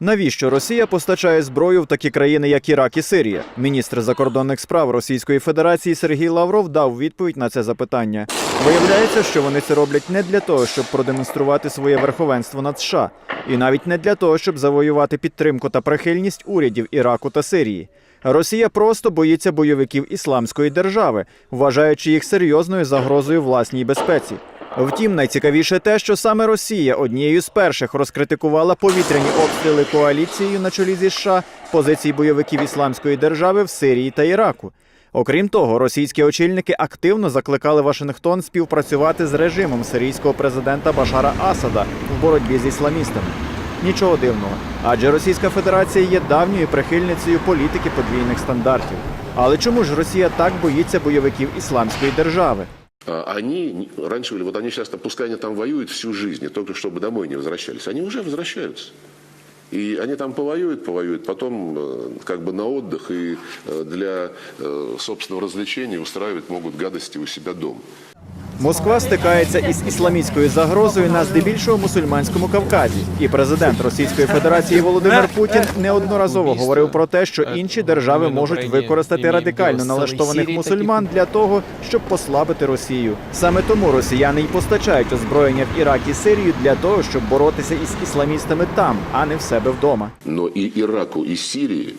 Навіщо Росія постачає зброю в такі країни, як Ірак і Сирія? Міністр закордонних справ Російської Федерації Сергій Лавров дав відповідь на це запитання. Виявляється, що вони це роблять не для того, щоб продемонструвати своє верховенство над США, і навіть не для того, щоб завоювати підтримку та прихильність урядів Іраку та Сирії. Росія просто боїться бойовиків ісламської держави, вважаючи їх серйозною загрозою власній безпеці. Втім, найцікавіше те, що саме Росія однією з перших розкритикувала повітряні обстріли коаліцією на чолі зі США позицій бойовиків ісламської держави в Сирії та Іраку. Окрім того, російські очільники активно закликали Вашингтон співпрацювати з режимом сирійського президента Башара Асада в боротьбі з ісламістами. Нічого дивного, адже Російська Федерація є давньою прихильницею політики подвійних стандартів. Але чому ж Росія так боїться бойовиків ісламської держави? А Они раньше говорили, вот они сейчас, пускай они там воюют всю жизнь, только чтобы домой не возвращались. Они уже возвращаются. И они там повоюют, повоюют, потом э, как бы на отдых и э, для э, собственного развлечения устраивать могут гадости у себя дома. Москва стикається із ісламістською загрозою на здебільшого мусульманському Кавказі, і президент Російської Федерації Володимир Путін неодноразово говорив про те, що інші держави можуть використати радикально налаштованих мусульман для того, щоб послабити Росію. Саме тому росіяни й постачають озброєння в Ірак і Сирію для того, щоб боротися із ісламістами там, а не в себе вдома. Но и Ираку, и Сирии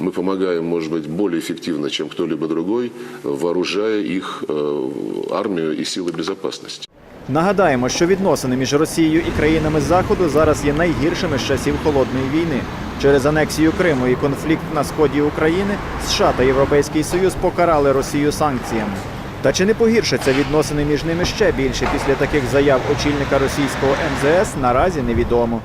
мы помогаем, может быть, более эффективно, чем кто-либо другой, вооружая их э, армию и силы безопасности. Нагадаємо, що відносини між Росією і країнами Заходу зараз є найгіршими з часів холодної війни. Через анексію Криму і конфлікт на сході України США та Європейський Союз покарали Росію санкціями. Та чи не погіршаться відносини між ними ще більше після таких заяв очільника російського МЗС наразі невідомо.